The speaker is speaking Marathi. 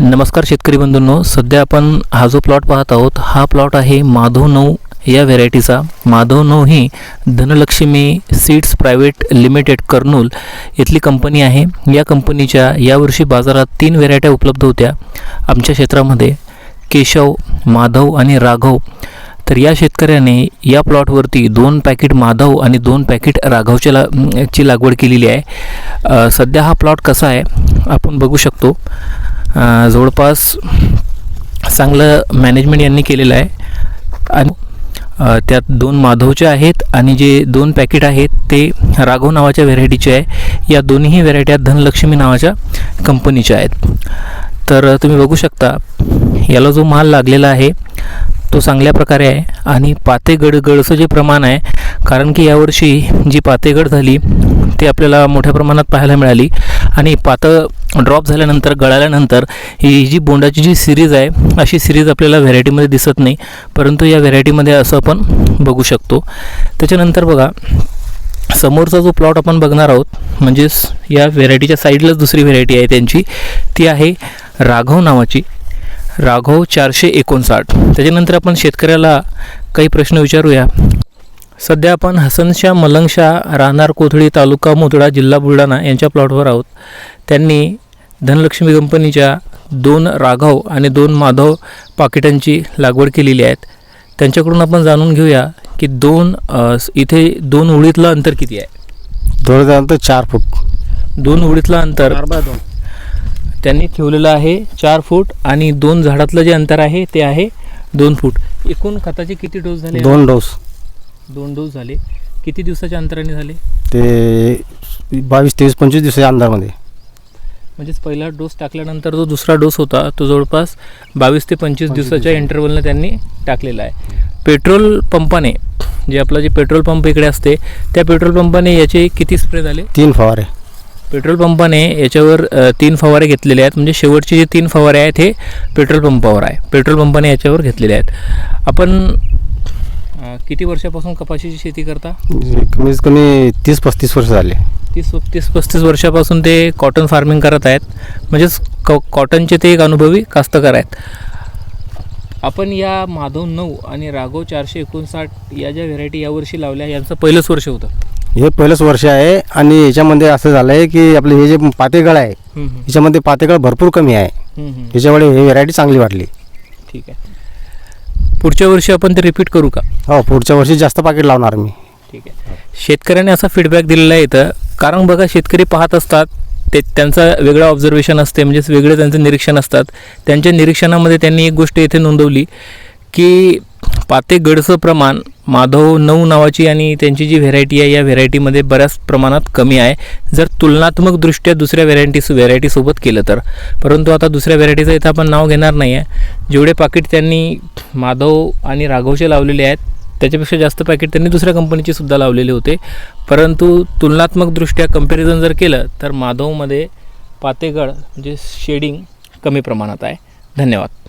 नमस्कार शेतकरी बंधूंनो सध्या आपण हा जो प्लॉट पाहत आहोत हा प्लॉट आहे माधव नऊ या व्हेरायटीचा माधव नऊ ही Dhanlakshmi seeds private limited Kurnool इथली कंपनी आहे. या कंपनीच्या यावर्षी बाजारात तीन व्हेरायट्या उपलब्ध होत्या आमच्या क्षेत्रामध्ये. केशव माधव आणि राघव. तर या शेतकऱ्याने या प्लॉटवरती दोन पॅकेट माधव आणि दोन पॅकेट राघवच्या ला ची लागवड केलेली आहे. सध्या हा प्लॉट कसा आहे आपण बघू शकतो. जवळपास चांगलं मॅनेजमेंट यांनी केलेलं आहे. आणि त्यात दोन माधवचे आहेत आणि जे दोन पॅकेट आहेत ते राघव नावाच्या व्हेरायटीचे आहे. या दोन्ही व्हेरायट्या धनलक्ष्मी नावाच्या कंपनीच्या आहेत. तर तुम्ही बघू शकता याला जो माल लागलेला आहे तो चांगल्या प्रकारे आहे. आणि पातेगड गडचं जे प्रमाण आहे कारण की यावर्षी जी पातेगड झाली ती आपल्याला मोठ्या प्रमाणात पाहायला मिळाली. आणि पातं ड्रॉप झाल्यानंतर गळाल्यानंतर ही जी बोंडाची जी सिरीज आहे अशी सिरीज आपल्याला व्हरायटीमध्ये दिसत नाही. परंतु या व्हरायटीमध्ये असं आपण बघू शकतो. त्याच्यानंतर बघा समोरचा जो प्लॉट आपण बघणार आहोत म्हणजेच या व्हेरायटीच्या साईडलाच दुसरी व्हेरायटी आहे त्यांची ती आहे राघव नावाची. राघव चारशे एकोणसाठ. त्याच्यानंतर आपण शेतकऱ्याला काही प्रश्न विचारूया. सध्या आपण हसनशाह मलंगशाह राहणार कोथळी तालुका मोतडा जिल्हा बुलढाणा यांच्या प्लॉटवर आहोत. त्यांनी धनलक्ष्मी कंपनीच्या दोन राघव आणि दोन माधव पाकिटांची लागवड केलेली आहेत. त्यांच्याकडून आपण जाणून घेऊया की दोन इथे दोन उडीतलं अंतर किती आहे? जवळजवळ चार फूट. दोन उडीतलं अंतर त्यांनी ठेवलेलं आहे चार फूट आणि दोन झाडातलं जे अंतर आहे ते आहे दोन फूट. एकूण खताचे किती डोस झाले? दोन डोस. दोन डोस झाले. किती दिवसाच्या अंतराने झाले? ते बावीस तेवीस पंचवीस दिवसाच्या अंदाजमध्ये म्हणजेच पहिला डोस टाकल्यानंतर जो दुसरा डोस होता तो जवळपास बावीस ते पंचवीस दिवसाच्या इंटरवलनं त्यांनी टाकलेला आहे. पेट्रोल पंपाने जे आपलं जे पेट्रोल पंप इकडे असते त्या पेट्रोल पंपाने याचे किती स्प्रे झाले? तीन फवारे. पेट्रोल पंपाने याच्यावर तीन फवारे घेतलेले आहेत. म्हणजे शेवटचे जे तीन फवारे आहेत हे पेट्रोल पंपावर आहे. पेट्रोल पंपाने याच्यावर घेतलेले आहेत. आपण किती वर्षापासून कपाशीची शेती करता? कमीत कमी तीस पस्तीस वर्ष झाले. तीस तीस पस्तीस वर्षापासून ते कॉटन फार्मिंग करत आहेत. म्हणजेच कॉ कॉटनचे ते एक अनुभवी कास्तकार आहेत. आपण या माधव नऊ आणि राघव चारशे एकोणसाठ या ज्या व्हेरायटी यावर्षी लावल्या यांचं पहिलंच वर्ष होतं. हे पहिलंच वर्ष आहे आणि याच्यामध्ये असं झालं आहे की आपले हे जे पातेगळ आहे याच्यामध्ये पातेगळ भरपूर कमी आहे. याच्यामुळे हे व्हेरायटी चांगली वाटली. ठीक आहे. पुढच्या वर्षी आपण ते रिपीट करू का? हो पुढच्या वर्षी जास्त पाकिट लावणार मी. ठीक आहे. शेतकऱ्याने असा फीडबॅक दिलेला आहे इथं. कारण बघा शेतकरी पाहत असतात ते त्यांचा वेगळं ऑब्झर्वेशन असते म्हणजेच वेगळे त्यांचं निरीक्षण असतात. त्यांच्या निरीक्षणामध्ये त्यांनी एक गोष्ट इथे नोंदवली की पातेगडचं प्रमाण माधव नऊ नावाची आणि त्यांची जी व्हेरायटी आहे या व्हेरायटीमध्ये बऱ्याच प्रमाणात कमी आहे. जर तुलनात्मकदृष्ट्या दुसऱ्या व्हेरायटीस व्हेरायटीसोबत केलं तर. परंतु आता दुसऱ्या व्हेरायटीचं इथं आपण नाव घेणार नाही आहे जेवढे पाकिट त्यांनी माधव आणि राघवचे लावलेले आहेत त्याच्यापेक्षा जास्त पॅकेट त्यांनी दुसऱ्या कंपनीचे सुद्धा लावलेले होते. परंतु तुलनात्मकदृष्ट्या कंपॅरिझन जर केलं तर माधवमध्ये पातेगड म्हणजे शेडिंग कमी प्रमाणात आहे. धन्यवाद.